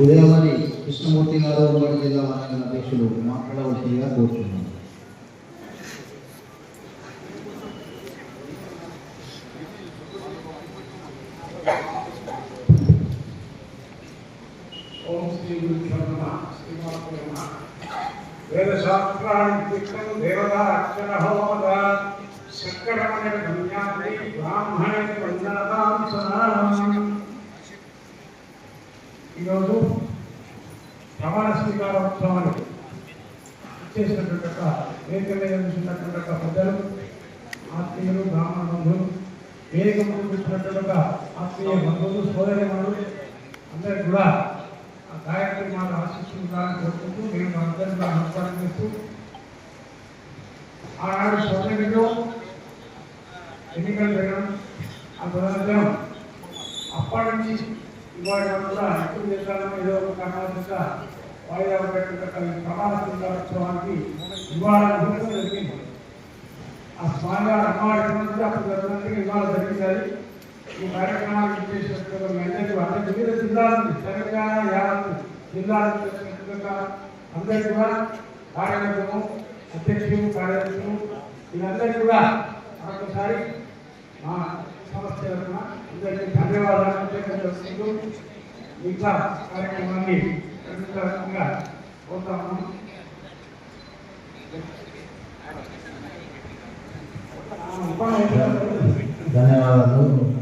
ఉదయమని కృష్ణమూర్తి గారు ఉమ్మడి జిల్లా వారాయణ అధ్యక్షులు మాట్లాడవలసిందిగా కోరుతున్నాను ఓం శ్రీ గురుభ్యో నమః శ్రీమాత్రే నమః వేద శాస్త్రాన్ని తిక్కం దేవతా అక్షర హోమద శంకరమణ ఈరోజు ప్రమాణ స్వీకారోత్సవాలు చేసినటువంటి వేదిక మీద నిలిచినటువంటి యొక్క ఆత్మీయులు బ్రాహ్మణ బంధువులు వేదిక ముందు కూర్చున్నటువంటి ఆత్మీయ బంధువులు సోదరి సోదరిమణులు అందరూ కూడా ఆ కార్యక్రమాలు ఆశిస్తుండాలని కోరుకుంటూ నేను అందరినీ నమస్కారం చేస్తూ ఆనాడు సోదరిలో ఎన్నికలు జరగడం ఆ తదనంతరం అప్పటి నుంచి ఇవాళ కూడా ఎప్పుడు చేశారో ఏదో ఒక కారణాల చేత వాయిదా పెట్టినటువంటి ప్రమాణ స్వీకారోత్సవానికి ఇవాళ ముహూర్తం జరిగింది. ఆ అమ్మవారి అప్పుడు జరిగినట్టుగా ఇవాళ ఈ కార్యక్రమానికి చేసినట్టుగా అందరికీ వివిధ జిల్లాల నుంచి తెలంగాణ జిల్లాల నుంచి వచ్చినట్టుగా అందరికీ కూడా అధ్యక్షులు కార్యదర్శులు వీళ్ళందరికీ కూడా మరొకసారి మా సంస్థ తరఫున అందరికీ ధన్యవాదాలు. తెలియజేస్తూ మిగతా కార్యక్రమాన్ని ప్రతిష్టాత్మకంగా పోతాము. ధన్యవాదాలు.